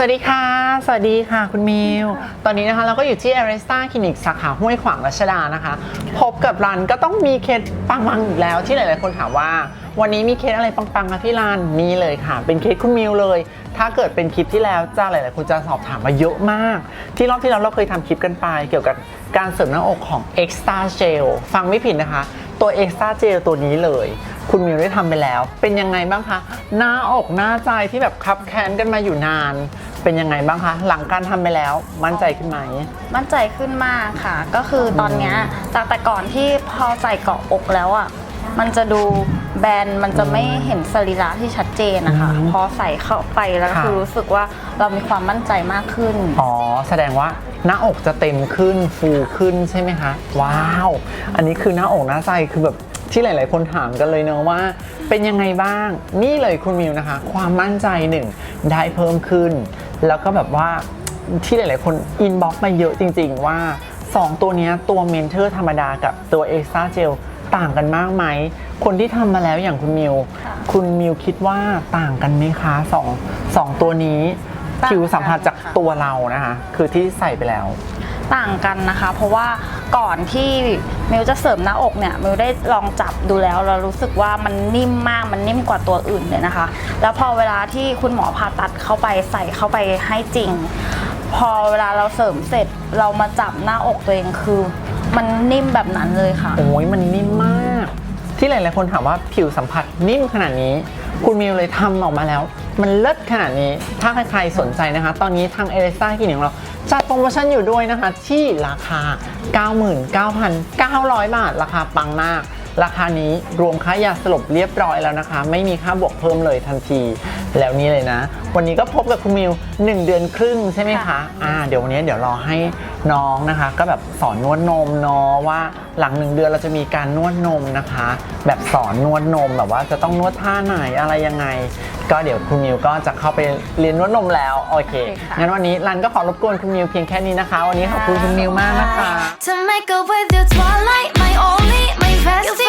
สวัสดีค่ะ สวัสดีค่ะคุณมิว ตอนนี้นะคะเราก็อยู่ที่ a r i s t a คลินิกสาขาห้วยขวางรัชดานะคะ พบกับรันก็ต้องมีเคสปังๆอีกแล้วที่หลายๆคนถามว่า วันนี้มีเคสอะไรปังๆคะพี่รันนี่เลยค่ะ เป็นเคสคุณมิวเลย ถ้าเกิดเป็นคลิปที่แล้วจ้าหลายๆคนจะสอบถามมาเยอะมาก ที่รอบที่แล้วเราเคยทำคลิปกันไป เกี่ยวกับการเสริมหน้าอกของ Extra Gel ฟังไม่ผิดนะคะ ตัว Extra Gel ตัวนี้เลยคุณมิวได้ทำไปแล้ว เป็นยังไงบ้างคะ หน้าอกหน้าใจที่แบบคับแค้นกันมาอยู่นาน เป็นยังไงบ้างคะ หลังการทำไปแล้วมั่นใจขึ้นไหม มั่นใจขึ้นมากค่ะ ก็คือตอนเนี้ยจากแต่ก่อนที่พอใส่เกาะอกแล้วอะมันจะดูแบนมันจะไม่เห็นสรีระที่ชัดเจนนะคะ อืมพอใส่เข้าไปแล้วค่ะ คือรู้สึกว่าเรามีความมั่นใจมากขึ้น อ๋อ แสดงว่าหน้าอกจะเต็มขึ้นฟูขึ้นใช่ไหมคะ ว้าว อันนี้คือหน้าอกหน้าใจคือแบบที่หลาย ๆ คนถามกันเลยเนอะว่า เป็นยังไงบ้าง นี่เลยคุณมิวนะคะ ความมั่นใจหนึ่งได้เพิ่มขึ้น แล้วก็แบบว่าที่หลายๆ คนอินบ็อกมาเยอะจริง ๆ ว่า 2 ตัวนี้ตัวเมนเทอร์ธรรมดากับตัวเอ็กซ์ตาเจลต่างกันมากไหม คนที่ทำมาแล้วอย่างคุณมิว คุณมิวคิดว่าต่างกันไหมคะสองสองตัวนี้ผิวสัมผัสจากตัวเรานะคะ คือที่ใส่ไปแล้ว ต่างกันนะคะ เพราะว่าก่อนที่มิวจะเสริมหน้าอกเนี่ยมิวได้ลองจับดูแล้วเรารู้สึกว่ามันนิ่มมากมันนิ่มกว่าตัวอื่นเลยนะคะ แล้วพอเวลาที่คุณหมอผ่าตัดเข้าไปใส่เข้าไปให้จริง พอเวลาเราเสริมเสร็จเรามาจับหน้าอกตัวเองคือ มันนิ่มแบบนั้นเลยค่ะ โอ้ยมันนิ่มมาก ที่หลายๆคนถามว่าผิวสัมผัสนิ่มขนาดนี้ คุณมิวเลยทำออกมาแล้ว มันเลิศขนาดนี้ ถ้าใครๆสนใจนะคะ ตอนนี้ทางเอเลซ่าคลินิกของเราจัดโปรโมชั่นอยู่ด้วยนะคะ ที่ราคา 99,900 บาท ราคาปังมาก ราคานี้รวมค่ายาสลบเรียบร้อยแล้วนะคะ ไม่มีค่าบวกเพิ่มเลยทันที แล้วนี่เลยนะ วันนี้ก็พบกับคุณมิว 1 เดือนครึ่งใช่ไหมคะค่ะอ่าเดี๋ยววันนี้เดี๋ยวรอให้น้องนะคะ ก็แบบสอนนวดนมเนาะว่าหลังหนึ่งเดือนเราจะมีการนวดนมนะคะ แบบสอนนวดนมแบบว่าจะต้องนวดท่าไหนอะไรยังไง ก็เดี๋ยวคุณมิวก็จะเข้าไปเรียนนวดนมแล้วโอเคโอเคค่ะงั้นวันนี้รันก็ขอรบกวนคุณมิวเพียงแค่นี้นะคะ วันนี้ขอบคุณคุณมิวมากนะคะ To make up with your twilight, my only, my bestie.